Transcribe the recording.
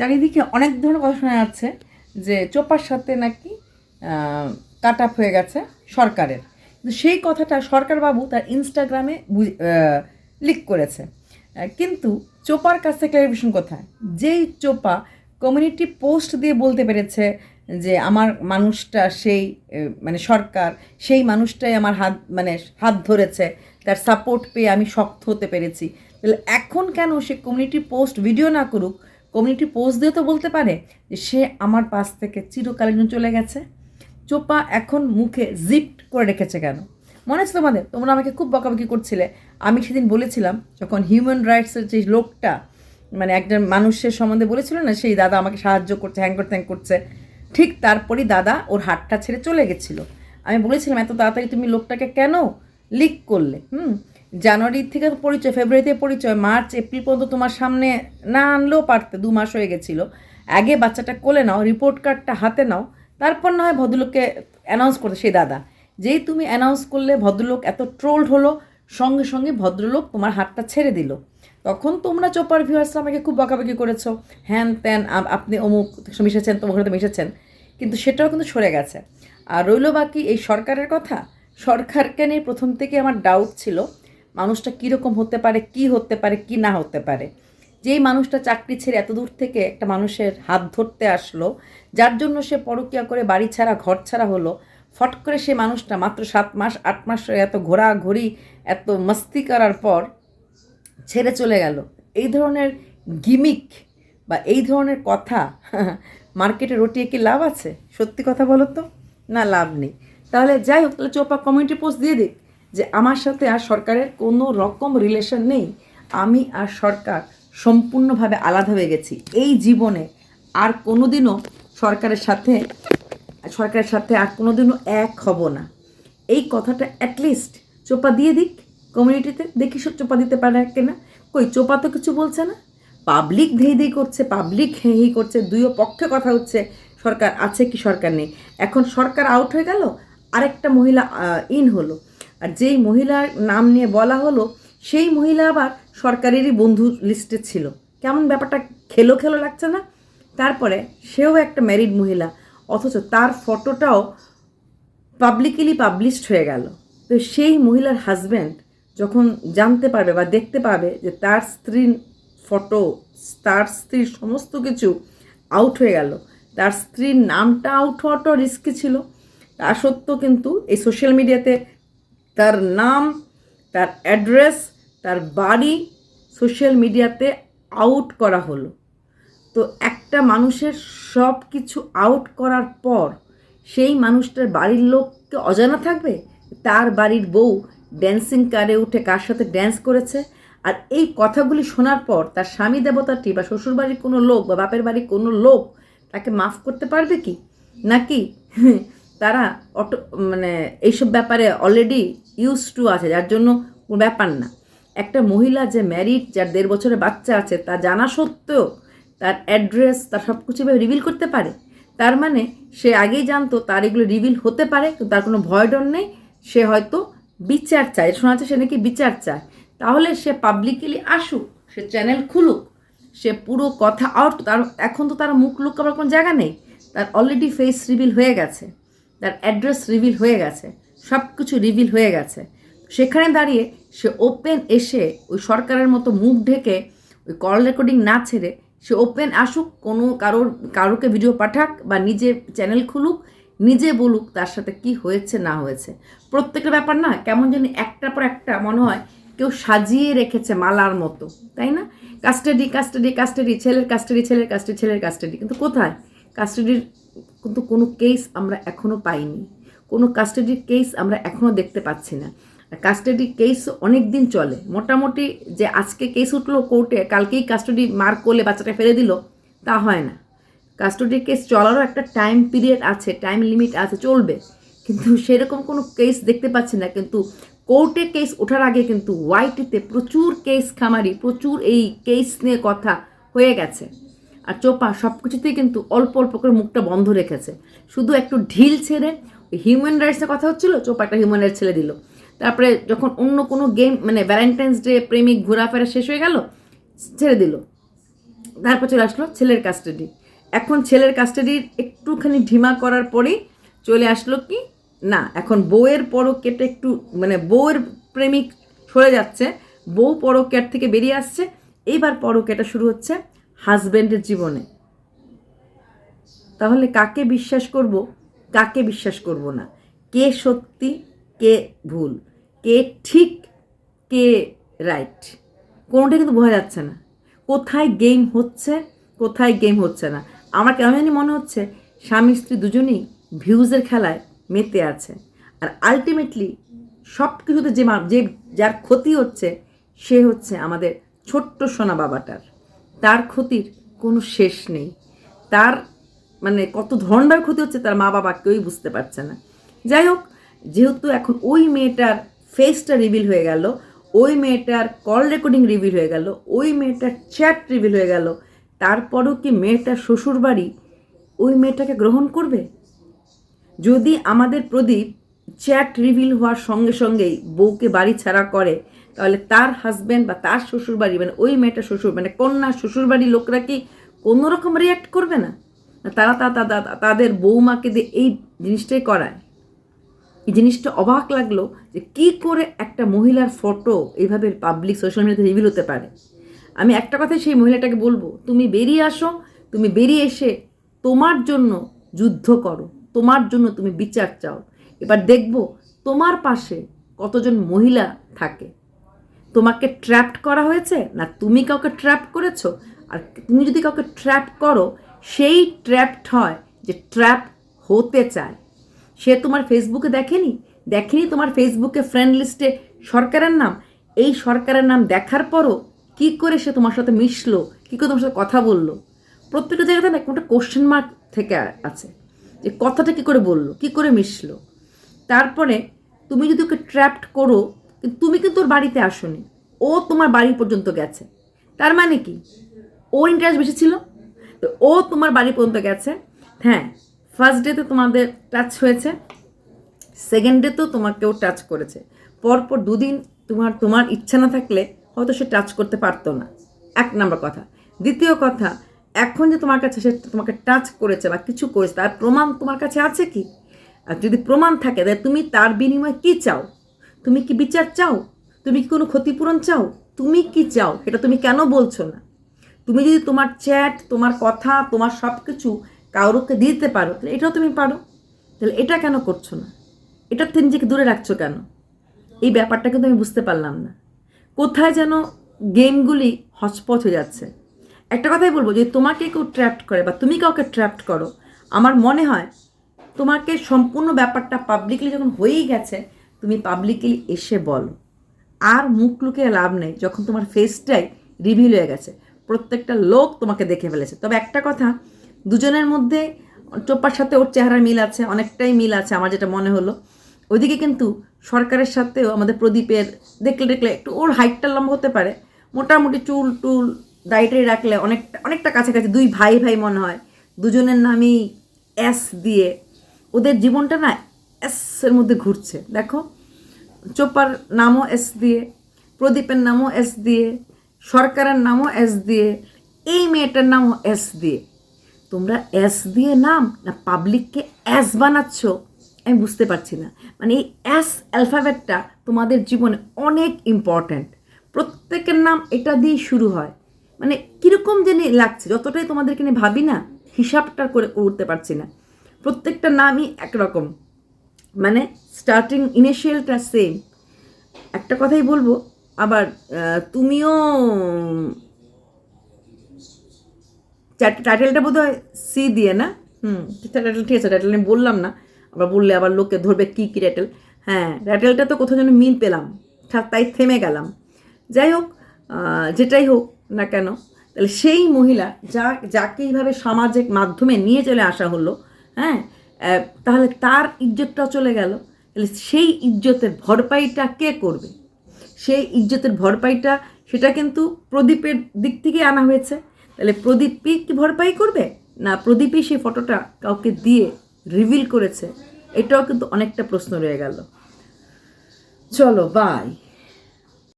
চারিদিকে অনেক ধরনের কথা শোনা যাচ্ছে যে চোপার সাথে নাকি কাট আপ হয়ে গেছে সরকারের। কিন্তু সেই কথাটা সরকারবাবু তার ইনস্টাগ্রামে লিক করেছে। কিন্তু চোপার কাছ থেকে ক্লারিফিকেশন কোথায়? যেই চোপা কমিউনিটি পোস্ট দিয়ে বলতে পেরেছে যে আমার মানুষটা সেই মানে সরকার, সেই মানুষটাই আমার হাত মানে হাত ধরেছে, তার সাপোর্ট পেয়ে আমি শক্ত হতে পেরেছি। তাহলে এখন কেন সে কমিউনিটি পোস্ট ভিডিও না করুক কমিউনিটি পোস্ট দিয়ে তো বলতে পারে যে সে আমার পাশ থেকে চিরকালীন চলে গেছে। চোপা এখন মুখে জিপ্ট করে রেখেছে কেন? মনে আছে তোমাদের? তোমরা আমাকে খুব বকাবকি করছিলে। আমি সেদিন বলেছিলাম, যখন হিউম্যান রাইটসের যে লোকটা মানে একজন মানুষের সম্বন্ধে বলেছিল না, সেই দাদা আমাকে সাহায্য করছে হ্যাং করতে হ্যাং করছে। ঠিক তারপরই দাদা ওর হাতটা ছেড়ে চলে গেছিল। আমি বলেছিলাম, এত তাড়াতাড়ি তুমি লোকটাকে কেন লিক করলে? হুম? জানুয়ারি থেকে পরিচয়, ফেব্রুয়ারিতে পরিচয়, মার্চ, এপ্রিল পর্যন্ত তোমার সামনে না আনলেও পারতে, দু মাস হয়ে গেছিল। আগে বাচ্চাটা কোলে নাও রিপোর্ট কার্ডটা হাতে নাও, তারপর না হয় ভদ্রলোককে অ্যানাউন্স করতে, সেই দাদা। যেই তুমি অ্যানাউন্স করলে ভদ্রলোক এত ট্রোলড হলো, সঙ্গে সঙ্গে ভদ্রলোক তোমার হাতটা ছেড়ে দিল। তখন তোমরা চোপার ভিউয়ার্সরা আমাকে খুব বকাবকি করেছ। হ্যান ত্যান আপনি অমুক মিশেছেন তোমার সাথে মিশেছেন কিন্তু সেটাও কিন্তু সরে গেছে। আর রইল বাকি এই সরকারের কথা? সরকারকে নিয়ে প্রথম থেকে আমার ডাউট ছিল। মানুষটা কীরকম হতে পারে, কি হতে পারে, কি না হতে পারে। যেই মানুষটা চাকরি ছেড়ে এত দূর থেকে একটা মানুষের হাত ধরতে আসলো, যার জন্য সে পরকিয়া করে বাড়ি ছাড়া, ঘর ছাড়া হলো, ফট করে সে মানুষটা মাত্র সাত মাস, আট মাস এত ঘোরাঘুরি, এত মস্তি করার পর ছেড়ে চলে গেল। এই ধরনের গিমিক বা এই ধরনের কথা মার্কেটে রটিয়ে কি লাভ আছে? সত্যি কথা বলো তো? না, লাভ নেই। তাহলে যাই হোক, তাহলে চোপা কমিউনিটি পোস্ট দিয়ে দিক। যে আমার সাথে আর সরকারের কোনো রকম রিলেশন নেই, আমি আর সরকার সম্পূর্ণভাবে আলাদা হয়ে গেছি। এই জীবনে আর কোনোদিনও সরকারের সাথে সরকারের সাথে আর কোনোদিনও এক হব না। এই কথাটা অ্যাটলিস্ট চোপা দিয়ে দিক কমিউনিটিতে দেখি সব চোপা দিতে পারে কিনা। কই, চোপা তো কিছু বলছে না। পাবলিক ধেই ধেই করছে পাবলিক হে হি করছে, দুইও পক্ষে কথা হচ্ছে, সরকার আছে কি সরকার নেই। এখন সরকার আউট হয়ে গেল, আরেকটা মহিলা ইন হলো। আর যেই মহিলার নাম নিয়ে বলা হলো, সেই মহিলা আবার সরকারেরই বন্ধু লিস্টে ছিল। কেমন ব্যাপারটা? খেলো খেলো লাগছে না? তারপরে সেও একটা ম্যারিড মহিলা, অথচ তার ফটোটাও পাবলিকলি পাবলিশড হয়ে গেল। তো সেই মহিলার হাজব্যান্ড যখন জানতে পারবে বা দেখতে পাবে যে তার স্ত্রীর ফটো তার স্ত্রীর সমস্ত কিছু আউট হয়ে গেল, তার স্ত্রীর নামটা আউট হওয়াটাও রিস্কি ছিল। তা সত্ত্বেও কিন্তু এই সোশ্যাল মিডিয়াতে তার নাম, তার অ্যাড্রেস, তার বাড়ি সোশ্যাল মিডিয়াতে আউট করা হলো। তো একটা মানুষের সব কিছু আউট করার পর সেই মানুষটার বাড়ির লোককে অজানা থাকবে? তার বাড়ির বউ ড্যান্সিং কারে উঠে কার সাথে ড্যান্স করেছে? আর এই কথাগুলি শোনার পর তার স্বামী দেবতাটি বা শ্বশুরবাড়ির কোনো লোক বা বাপের বাড়ির কোনো লোক তাকে মাফ করতে পারবে কি? নাকি তারা অটো মানে এইসব ব্যাপারে অলরেডি ইউজ টু আছে, যার জন্য কোনো ব্যাপার না। একটা মহিলা যে ম্যারিড যার দেড় বছরের বাচ্চা আছে, তা জানা সত্ত্বেও তার অ্যাড্রেস তার সব কিছু রিভিল করতে পারে। তার মানে সে আগেই জানতো তার এগুলো রিভিল হতে পারে, কিন্তু তার কোনো ভয় ডর নেই। সে হয়তো বিচার চায়। শোনা যাচ্ছে সে নাকি বিচার চায়। তাহলে সে পাবলিকলি আসুক, সে চ্যানেল খুলুক, সে পুরো কথা আউট তার, এখন তো তার মুখ লুকাবার কোনো জায়গা নেই। তার অলরেডি ফেস রিভিল হয়ে গেছে। তার অ্যাড্রেস রিভিল হয়ে গেছে সব কিছু রিভিল হয়ে গেছে। সেখানে দাঁড়িয়ে সে ওপেন এসে ওই সরকারের মতো মুখ ঢেকে ওই কল রেকর্ডিং না ছেড়ে সে ওপেন আসুক, কোনো কারোর, কারোকে ভিডিও পাঠাক বা নিজে চ্যানেল খুলুক, নিজে বলুক তার সাথে কি হয়েছে, না হয়েছে। প্রত্যেকের ব্যাপার না, কেমন যেন একটার পর একটা মনে হয় কেউ সাজিয়ে রেখেছে মালার মতো, তাই না? কাস্টাডি কাস্টাডি কাস্টাডি ছেলের কাস্টাডি ছেলের কাস্টাডি ছেলের কাস্টাডি কিন্তু কোথায়? কাস্টাডির কিন্তু কোনো কেস আমরা এখনও পাইনি। কোনো কাস্টাডির কেস আমরা এখনও দেখতে পাচ্ছি না। কাস্টাডি কেস অনেক দিন চলে। মোটামুটি যে আজকে কেস উঠল কোর্টে কালকেই কাস্টাডি মার করলে বাচ্চাটা ফেলে দিল, তা হয় না। কাস্টডি কেস চলারও একটা টাইম পিরিয়ড আছে টাইম লিমিট আছে, চলবে। কিন্তু সেরকম কোনো কেস দেখতে পাচ্ছি না। কিন্তু কোর্টে কেস ওঠার আগে কিন্তু ওয়াইটিতে প্রচুর কেস খামারি, প্রচুর এই কেস নিয়ে কথা হয়ে গেছে। আর চোপা সব কিছুতেই কিন্তু অল্প অল্প করে মুখটা বন্ধ রেখেছে। শুধু একটু ঢিল ছেড়ে হিউম্যান রাইটসের কথা হচ্ছিল, চোপা একটা হিউম্যান রাইটস ছেড়ে দিল। তারপরে যখন অন্য কোনো গেম মানে ভ্যালেন্টাইন্স ডে প্রেমিক ঘোরাফেরা শেষ হয়ে গেল, ছেড়ে দিল। তারপর চলে আসলো ছেলের কাস্টাডি এখন ছেলের কাস্টাডির একটুখানি ঢিমা করার পরেই চলে আসলো কি, না, এখন বউয়ের পরকেটা একটু মানে বউয়ের প্রেমিক সরে যাচ্ছে, বউ পরকেট থেকে বেরিয়ে আসছে। এইবার পরকেটা শুরু হচ্ছে হাজব্যান্ডের জীবনে। তাহলে কাকে বিশ্বাস করব, কাকে বিশ্বাস করব না? কে সত্যি, কে ভুল? কে ঠিক, কে রাইট? কোনোটা কিন্তু বোঝা যাচ্ছে না। কোথায় গেম হচ্ছে, কোথায় গেম হচ্ছে না? আমার কেমন জানি মনে হচ্ছে, স্বামী স্ত্রী দুজনেই ভিউজের খেলায় মেতে আছে। আর আলটিমেটলি সব কিছুতে যে যে যার ক্ষতি হচ্ছে, সে হচ্ছে আমাদের ছোট্ট সোনা বাবাটার। তার ক্ষতির কোনো শেষ নেই। তার মানে কত ধরনের ক্ষতি হচ্ছে তার মা বাবা কেউই বুঝতে পারছে না। যাই হোক, যেহেতু এখন ওই মেয়েটার ফেসটা রিভিল হয়ে গেল, ওই মেয়েটার কল রেকর্ডিং রিভিল হয়ে গেল, ওই মেয়েটার চ্যাট রিভিল হয়ে গেল, তারপরও কি মেয়েটার শ্বশুরবাড়ি ওই মেয়েটাকে গ্রহণ করবে? যদি আমাদের প্রদীপ চ্যাট রিভিল হওয়ার সঙ্গে সঙ্গেই বউকে বাড়ি ছাড়া করে তাহলে তার হাজব্যান্ড বা তার শ্বশুরবাড়ি মানে ওই মেয়েটা শ্বশুর মানে কন্যা শ্বশুরবাড়ির লোকরা কি কোনো রকম রিয়াক্ট করবে না? তারা তা- তাদের বৌমাকে দিয়ে এই জিনিসটাই করায়। এই জিনিসটা অবাক লাগল যে কি করে একটা মহিলার ফটো এইভাবে পাবলিক সোশ্যাল মিডিয়াতে রিভিল হতে পারে। আমি একটা কথাই সেই মহিলাটাকে বলব, তুমি বেরিয়ে আসো, তুমি বেরিয়ে এসে তোমার জন্য যুদ্ধ করো, তোমার জন্য তুমি বিচার চাও। এবার দেখব তোমার পাশে কতজন মহিলা থাকে। তোমাকে ট্র্যাপড করা হয়েছে না তুমি কাউকে ট্র্যাপ করেছ? আর তুমি যদি কাউকে ট্র্যাপ করো, সেই ট্র্যাপড হয় যে ট্র্যাপ হতে চায়। সে তোমার ফেসবুকে দেখেনি? দেখেনি তোমার ফেসবুকে ফ্রেন্ড লিস্টে সরকারের নাম? এই সরকারের নাম দেখার পরও কি করে সে তোমার সাথে মিশলো? কী করে তোমার সাথে কথা বলল? প্রত্যেকটা জায়গাতে না একটা কোশ্চেন মার্ক থেকে আছে। যে কথাটা কী করে বলল? কী করে মিশলো? তারপরে তুমি যদি ওকে ট্র্যাপড করো তুমি কিন্তু ওর বাড়িতে আসোনি। ও তোমার বাড়ি পর্যন্ত গেছে। তার মানে কি? ওর ইন্টারেস্ট বেশি ছিল, তো ও তোমার বাড়ি পর্যন্ত গেছে। হ্যাঁ ফার্স্ট ডেতে তোমাদের টাচ হয়েছে সেকেন্ড ডে ডেতেও তোমাকেও টাচ করেছে। পরপর দুদিন তোমার তোমার ইচ্ছা না থাকলে হয়তো সে টাচ করতে পারতো না। এক নম্বর কথা। দ্বিতীয় কথা, এখন যে তোমার কাছে সে তোমাকে টাচ করেছে বা কিছু করেছে, তার প্রমাণ তোমার কাছে আছে কি? আর যদি প্রমাণ থাকে, তাহলে তুমি তার বিনিময়ে কি চাও? তুমি কি বিচার চাও? তুমি কি কোনো ক্ষতিপূরণ চাও? তুমি কি চাও? এটা তুমি কেন বলছো না? তুমি যদি তোমার চ্যাট, তোমার কথা, তোমার সব কিছু কারোকে দিতে পারো, তাহলে এটাও তুমি পারো। তাহলে এটা কেন করছ না? এটার থেকে নিজেকে দূরে রাখছো কেন? এই ব্যাপারটা কিন্তু আমি বুঝতে পারলাম না। কোথায় যেন গেমগুলি হচপচ হয়ে যাচ্ছে। একটা কথাই বলব যে তোমাকে কেউ ট্র্যাপড করে বা তুমি কাউকে ট্র্যাপড করো, আমার মনে হয় তোমাকে সম্পূর্ণ ব্যাপারটা পাবলিকলি যখন হয়েই গেছে তুমি পাবলিকলি এসে বলো। আর মুখ লুকিয়ে লাভ নেই যখন তোমার ফেসটাই রিভিল হয়ে গেছে। প্রত্যেকটা লোক তোমাকে দেখে ফেলেছে। তবে একটা কথা, দুজনের মধ্যে চোপ্পার সাথে ওর চেহারা মিল আছে, অনেকটাই মিল আছে আমার যেটা মনে হলো। ওইদিকে কিন্তু সরকারের সাথেও আমাদের প্রদীপের দেখলে দেখলে একটু ওর হাইটটা লম্বা হতে পারে। মোটামুটি চুল টুল দাড়িটাই রাখলে অনেকটা অনেকটা কাছাকাছি, দুই ভাই ভাই মনে হয়। দুজনের নামই এস দিয়ে। ওদের জীবনটা না এস এর মধ্যে ঘুরছে। দেখো, চোপার নামও এস দিয়ে, প্রদীপের নামও এস দিয়ে, সরকারের নামও এস দিয়ে, এই মেয়েটার নামও এস দিয়ে। তোমরা এস দিয়ে নাম না পাবলিককে অ্যাস বানাচ্ছ? আমি বুঝতে পারছি না। মানে এই অ্যাস অ্যালফাবেটটা তোমাদের জীবনে অনেক ইম্পর্ট্যান্ট প্রত্যেকের নাম এটা দিয়েই শুরু হয়। মানে কীরকম জানি লাগছে, যতটাই তোমাদেরকে নিয়ে ভাবি না, হিসাবটা করে উঠতে পারছি না। প্রত্যেকটা নামই একরকম। মানে স্টার্টিং ইনিশিয়ালটা সেম একটা কথাই বলব, আবার তুমিও টাইটেলটা বোধ হয় সি দিয়ে না? হুম টাইটেল ঠিক আছে টাইটেল আমি বললাম না। আবার বললে আবার লোকে ধরবে কী কী টাইটেল হ্যাঁ টাইটেলটা তো কোথাও যেন মিল পেলাম। তাই থেমে গেলাম। যাই হোক যেটাই হোক না কেন, তাহলে সেই মহিলা যা, যাকে এইভাবে সামাজিক মাধ্যমে নিয়ে চলে আসা হলো হ্যাঁ তাহলে তার ইজ্জতটাও চলে গেল। তাহলে সেই ইজ্জতের ভরপাইটা কে করবে? সেই ইজ্জতের ভরপাইটা, সেটা কিন্তু প্রদীপের দিক থেকে আনা হয়েছে। তাহলে প্রদীপই কি ভরপাই করবে? না, প্রদীপই সেই ফটোটা কাউকে দিয়ে রিভিল করেছে? এটাও কিন্তু অনেকটা প্রশ্ন রয়ে গেল। চলো বাই